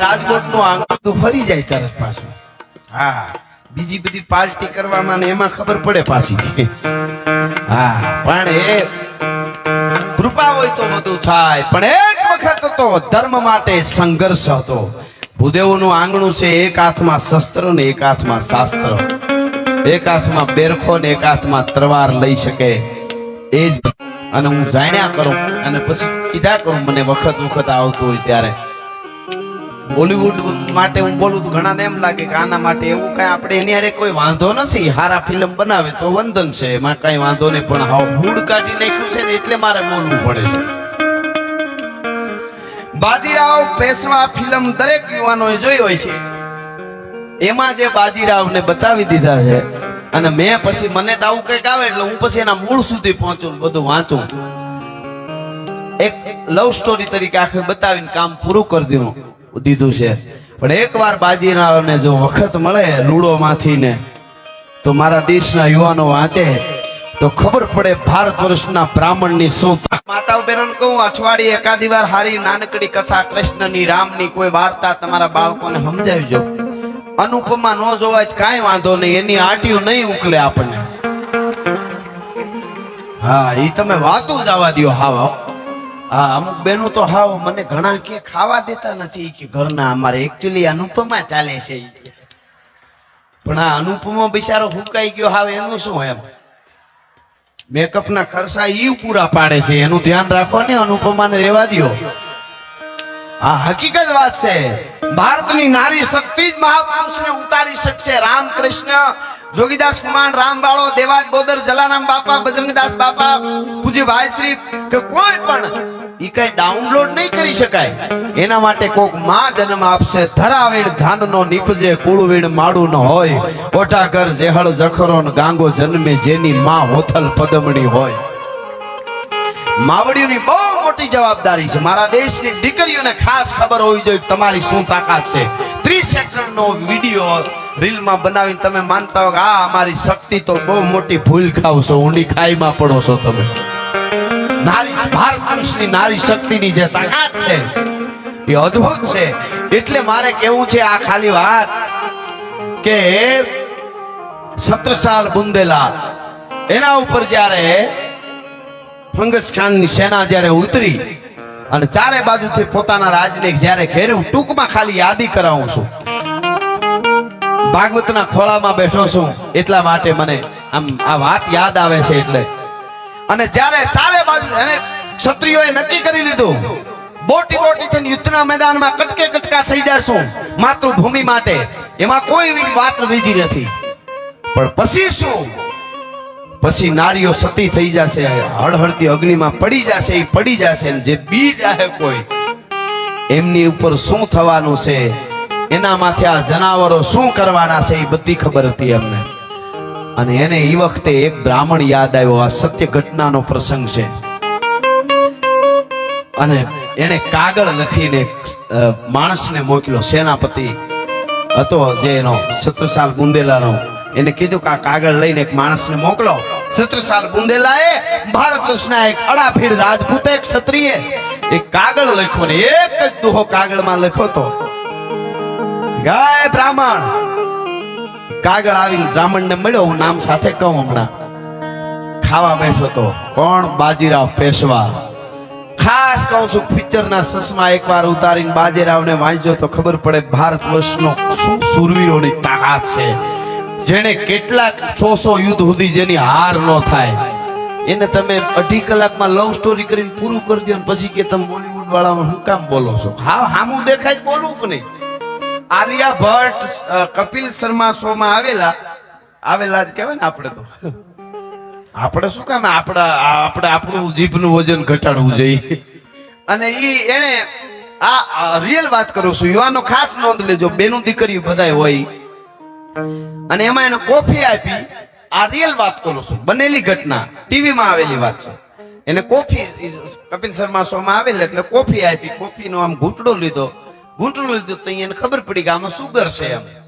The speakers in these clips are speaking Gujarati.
રાજકોટનું આંગણું ફરી જાય તરત પાછું. હા, બીજી બધી પાર્ટી કરવામાં ને એમાં ખબર પડે પાછી. હા, પણ એ કૃપા હોય તો બધું થાય, પણ એક વખત તો ધર્મ માટે સંઘર્ષ હતો. ભૂદેવોનું આંગણું છે એક હાથમાં શસ્ત્ર ને એક હાથમાં શાસ્ત્ર. એક હાથમાં બેરખો ને એક હાથમાં તરવાર લઈ શકે. એ જ. અને હું જાણ્યા કરું, અને પછી કીધા કરું, મને વખત વખત આવતું હોય ત્યારે. બોલિવૂડ માટે હું બોલું તો ઘણાને એમ લાગે કે આના માટે એવું કઈ આપણે એની હારે કોઈ વાંધો નથી. હારા ફિલ્મ બનાવે તો વંદન છે. એમાં કઈ વાંધો નહીં, પણ હાવ હૂડ કાઢી નાખ્યું છે ને એટલે મારે બોલવું પડે છે. બાજીરાવ પેશવા ફિલ્મ દરેક યુવાનોએ જોઈ હોય છે. એમાં જે બાજીરાવને બતાવી દીધા છે અને મેં પછી મને તો આવું કંઈક આવે એટલે હું પછી એના મૂળ સુધી પહોંચું બધું વાંચું. એક લવ સ્ટોરી તરીકે આખે બતાવીને કામ પૂરું કરી દીધું દીધું છે. પણ એકવાર બાજીરાવને જો વખત મળે લૂડો માંથી ને, તો મારા દેશના યુવાનો વાંચે, તો ખબર પડે ભારત વર્ષના બ્રાહ્મણની શું માતાઓ બહેનો કહું, અઠવાડિયે એકાદી વાર હારી નાનકડી કથા કૃષ્ણની રામની કોઈ વાર્તા તમારા બાળકોને સમજાવજો. અનુપમા ન જોવાય કાંઈ વાંધો નહીં, એની આટીઓ નહીં ઉકલે આપણને. હા એ તમે વાતું આવવા દ્યો હાવ હા અમુક બેનો તો હાવ મને ઘણા કે ખાવા દેતા નથી કે ઘરના અમારે એકચ્યુઅલી અનુપમા ચાલે છે પણ આ અનુપમા બિચારો હુકાઈ ગયો હાવ, એનું શું એમ? મેકઅપ ના ખર્ચા ઈ પૂરા પાડે છે, એનું ધ્યાન રાખો ને, અનુપમાને રેવા દ્યો. આ હકીકત વાત છે, ભારતની નારી શક્તિ જ મહાપુરુષને ઉતારી શકશે. રામકૃષ્ણ, જોગીદાસ કુમાર રામવાળો દેવાજ બોદર, જલારામ બાપા, બજરંગદાસ બાપા, પૂજ્ય ભાઈશ્રી કે કોઈ પણ ઈ કઈ ડાઉનલોડ નહીં કરી શકાય. એના માટે કોકમાં જન્મ આપશે, ધરાવીણ ધાનનો નીપજે, કુળવીણ માડું ન હોય. ઓટાકર જેહળ જખરો ગાંગો જન્મે, જેની માં હોથલ પદમણી હોય. માવડીઓની બહુ મોટી જવાબદારી છે. મારા દેશની દીકરીઓને ખાસ ખબર હોવી જોઈએ તમારી શું તાકાત છે. ત્રીસ સેકન્ડનો વીડિયો રીલમાં બનાવીને તમે માનતા હો કે આ અમારી શક્તિ તો બહુ મોટી ભૂલ ખાવ છો, ઊંડી ખાઈમાં પડો છો તમે. નારી ભારત પુરુષની નારી શક્તિની જે તાકાત છે, એ અદ્ભુત છે. એટલે મારે કેવું છે આ ખાલી વાત કે સત્રસાલ બુંદેલા, એના ઉપર જ્યારે ફંગસ ખાનની સેના જ્યારે ઉતરી અને ચારે બાજુથી પોતાના રાજને જ્યારે ઘેર્યું ટૂંકમાં ખાલી યાદી કરાવું છું, ભાગવતના ખોળામાં બેઠો છું, એટલા માટે મને આમ આ વાત યાદ આવે છે એટલે અને જ્યારે ચારે બાજુ એને ક્ષત્રિયોએ નક્કી કરી લીધું, બોટી બોટી થઈને યુદ્ધના મેદાનમાં કટકે કટકા થઈ જશું માતૃભૂમિ માટે. એમાં કોઈ વાત બીજી નથી. પણ પછી શું? પછી નારીઓ સતી થઈ જશે, હળહળતી અગ્નિમાં પડી જશે, એ પડી જશે જે બી જાહે કોઈ, એમની ઉપર શું થવાનું છે? એના માથે આ જનાવરો શું કરવાના છે? એ બધી ખબર હતી એમને અને એને એ વખતે એક બ્રાહ્મણ યાદ આવ્યો, આ સત્ય ઘટનાનો પ્રસંગ છે. અને એને કાગળ લખીને માણસને મોકલ્યો, સેનાપતિ હતો જે એનો સત્રસાલ બુંદેલાનો એને કીધું કે આ કાગળ લઈને એક માણસને મોકલો. સત્રસાલ બુંદેલાએ ભારત વર્ષના એક અડાફીડ રાજપૂત, એક ક્ષત્રિય, એક કાગળ લખ્યો ને એક જ દુહો કાગળમાં લખ્યો તો ગાય બ્રાહ્મણ કાગળ આવીને બ્રાહ્મણને મળ્યો, હું નામ સાથે કહું હમણાં. ખાવા બેઠો તો, કોણ બાજીરાવ પેશવા? ખાસ કહું છું, પિક્ચરના સસમાં એકવાર ઉતારીને બાજીરાવને વાંચ્યો તો ખબર પડે ભારત વર્ષનો શું સુરવીરોની તાકાત છે. જેણે કેટલાક છસો યુદ્ધ સુધી જેની હાર ન થાય. એને તમે અઢી કલાકમાં લવ સ્ટોરી કરીને પૂરું કરી દો પછી કે તમે બોલીવુડ વાળામાં હું કામ બોલો છો? હા હામું દેખાય જ બોલવું કે નહીં? આલિયા ભટ્ટ કપિલ શર્મા શો માં આવેલા. આવેલા જ કહેવાય ને આપણે તો. આપણે શું કામ? આપણા, આપણે આપણું જીભનું વજન ઘટાડવું જોઈએ. અને ઈ એને આ રિયલ વાત કરું છું. યુવાનો ખાસ નોંધ લેજો, બેનું દીકરી બધાય હોય. અને એમાં એને કોફી આપી, આ રિયલ વાત કરું છું. બનેલી ઘટના. ટીવીમાં આવેલી વાત છે. એને કોફી, કપિલ શર્મા શો માં આવેલ એટલે કોફી આપી, કોફીનો આમ ઘૂંટડો લીધો. ઘૂંટડો લીધું તો એને ખબર પડી કે આમાં સુગર છે એમ.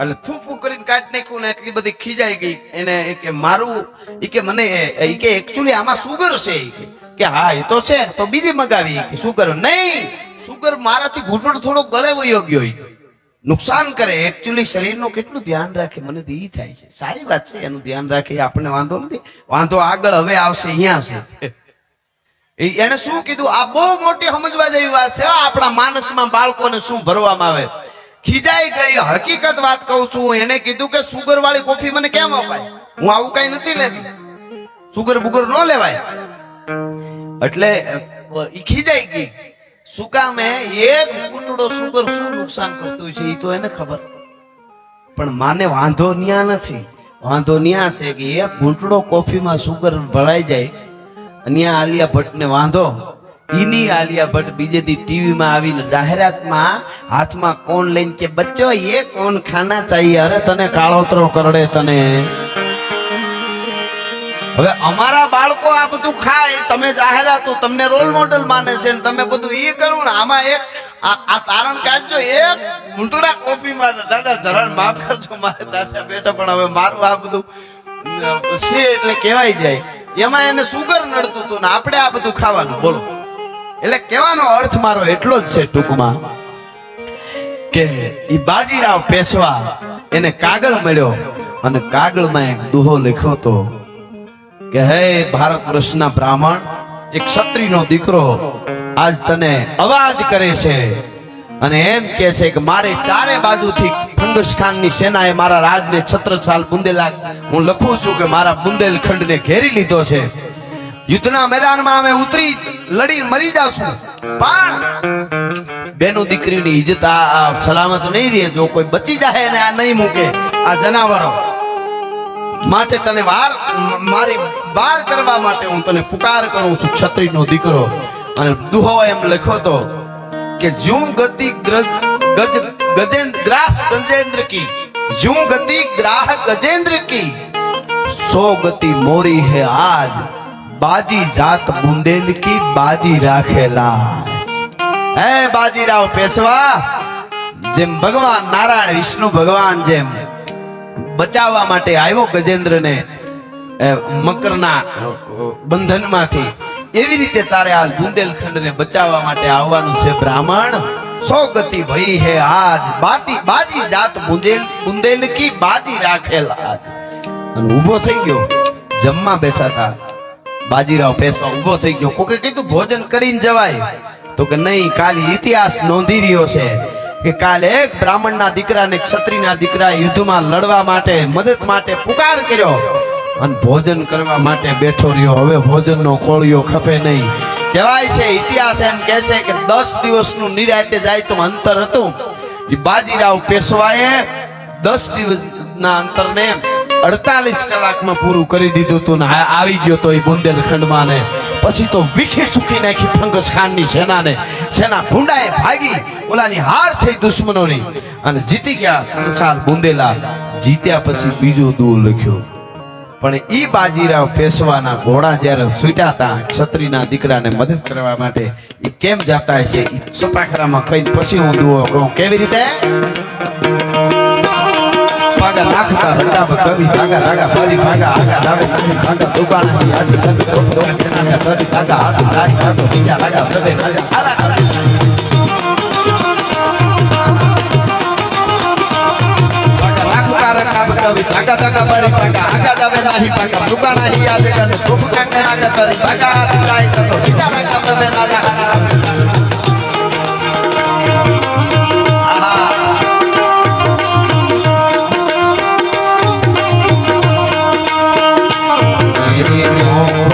એટલે ફૂફુ કરીને કાઢી નાખ્યું ને એટલી બધી ખીજાઈ ગઈ. એને કે મારું, એ કે મને, એ કે એકચ્યુઅલી આમાં સુગર છે. કે. હા, એ તો છે, તો બીજી મગાવી. કે સુગર નહીં, સુગર મારાથી ઘૂંટણ થોડો ગળે વયો ગયો. નુકસાન કરે. એકચ્યુઅલી શરીરનું કેટલું ધ્યાન રાખે? મને તો એ થાય છે. સારી વાત છે, એનું ધ્યાન રાખે. આપણને વાંધો નથી. વાંધો આગળ હવે આવશે, અહીંયા છે એને શું કીધું? આ બહુ મોટી સમજવા જેવી વાત છે. આપણા માનસમાં બાળકોને શું ભરવામાં આવે? ખીજાઈ ગઈ. હકીકત વાત કહું છું. એને કીધું કે સુગર વાળી કોફી મને કેમ અપાય? હું આવું કઈ નથી લેતી. સુગર બુગર ન લેવાય. એટલે ઈ ખીજાઈ ગઈ. શું કામે? એક ઘૂંટડો સુગર શું નુકસાન કરતું છે એ તો એને ખબર. પણ માને વાંધો ન્યા નથી. વાંધો ન્યા છે કે એક ઘૂંટડો કોફીમાં સુગર ભરાઈ જાય ન્યા આલિયા ભટ્ટને વાંધો. ઈની આલિયા ભટ્ટ બીજે દી ટીવીમાં આવીને જાહેરાતમાં હાથમાં કોણ લઈને કે, બચ્ચો, એ કોણ ખાના ચાહીએ અરે તને કાળોતરો કરડે તને. હવે અમારા બાળકો આ બધું ખાય, તમે જાહેરાતો તમને રોલ મોડલ માને છે ને તમે બધું એ કરો ને, આમાં એક આ તારણ કાઢજો, એક ઊંટડા કોફીમાં દાદા ધરણ માફ કરજો, મારે દાદા બેટા પણ હવે મારું આ બધું છે એટલે કહેવાય જાય. એમાં એને સુગર નડતું હતું ને આપણે આ બધું ખાવાનું. બોલો. એટલે કહેવાનો અર્થ મારો એટલો જ છે ટૂંકમાં કે ઈ બાજીરાવ પેશવા એને કાગળ મળ્યો અને કાગળમાં એક દુહો લખ્યો હતો કે, હે ભારત વર્ષના બ્રાહ્મણ, એક ક્ષત્રિયનો દીકરો, આજ તને અવાજ કરે છે અને એમ કે છે કે મારે ચારે બાજુથી ફંગસ સેનાએ મારા રાજને છત્રસાલ બુંદેલા હું લખું છું કે મારા બુંદેલખંડને ઘેરી લીધો છે. યુદ્ધના મેદાનમાં અમે ઉતરી લડી મરી જાશું. પણ બેનો દીકરીની ઇજ્જત આ સલામત નહીં રહે. જો કોઈ બચી જાય ને આ નહીં મૂકે, આ જનાવરો. માટે તને વાર મારી વાર કરવા માટે હું તને પુકાર કરું છું, ક્ષત્રિયનો દીકરો. અને દુહો એમ લખ્યો તો કે જ્યું ગતિ ગજ ગજેન્દ્ર ગ્રાસ ગજેન્દ્ર કી. જ્યું ગતિ ગ્રાહ ગજેન્દ્ર કી. સો ગતિ મોરી હે આજ. બાજી જાત બુંદેલ કી, બાજી રાખેલા હે બાજીરાવ પેશવા, જેમ ભગવાન નારાયણ, વિષ્ણુ ભગવાન જેમ બચાવવા માટે આવ્યો ગજેન્દ્રને મકરના બંધનમાંથી. એવી રીતે તારે આ બુંદેલખંડને બચાવવા માટે આવવાનું છે બ્રાહ્મણ? સો ગતિ ભઈ હે આજ. બાતી બાજી જાત બુંદેલ બુંદેલ કી બાજી રાખેલા. અને ઊભો થઈ ગયો. જમવા બેઠા હતા બાજીરાવ પેશવા ઊભો થઈ ગયો. કોકે કીધું, ભોજન કરીને જવાય. તો કે, નહીં, કાલ ઇતિહાસ નોંધી રહ્યો છે કે કાલે એક બ્રાહ્મણના દીકરાને ક્ષત્રિયના દીકરા યુદ્ધમાં લડવા માટે, મદદ માટે પુકાર કર્યો. અને ભોજન કરવા માટે બેઠો રહ્યો. હવે ભોજનનો કોળિયો ખપે નહીં. કહેવાય છે, ઇતિહાસ એમ કહે છે કે દસ દિવસનું નિરાતે જાય તો અંતર હતું. એ બાજીરાવ પેશવાએ દસ દિવસના અંતરને અડતાલીસ કલાકમાં પૂરું કરી દીધું હતું ને આવી ગયો તો એ બુંદેલખંડમાં ને. પછી તો વિખી ચૂકી નાખી ફંગસ ખાનની સેનાને. સેના ભૂંડાએ ભાગી, ઓલાની હાર થઈ દુશ્મનોની. અને જીતી ગયા સંસાર બુંદેલા. જીત્યા પછી બીજો દૂર લખ્યો. પણ ઈ બાજીરાવ પેશવાના ઘોડા જ્યારે છૂટ્યા હતા ક્ષત્રિયના દીકરાને મદદ કરવા માટે ઈ કેમ જાતા હશે ઈ સપાખરામાં કઈ પછી હું દુઓ કહું કેવી રીતે ભાગા નાખતા હટા કવિ ભાગા ભાગા ફરી ભાગા આગા ધાવે કવિ ભાગા દુકાન ફરી ભાગા હાથ ભાગો બીજા લાગા પ્રભે લાગા નાખતા રકાબ કવિ ધાગા ધાગા ફરી ભાગા આગા ધાવે નાહી ભાગા દુકાન હી યાદ કર ધૂપ કાંકણા આગા તારી ભાગા હાથ તારી કતો બીજા પ્રભે લાગા આહા. मेरी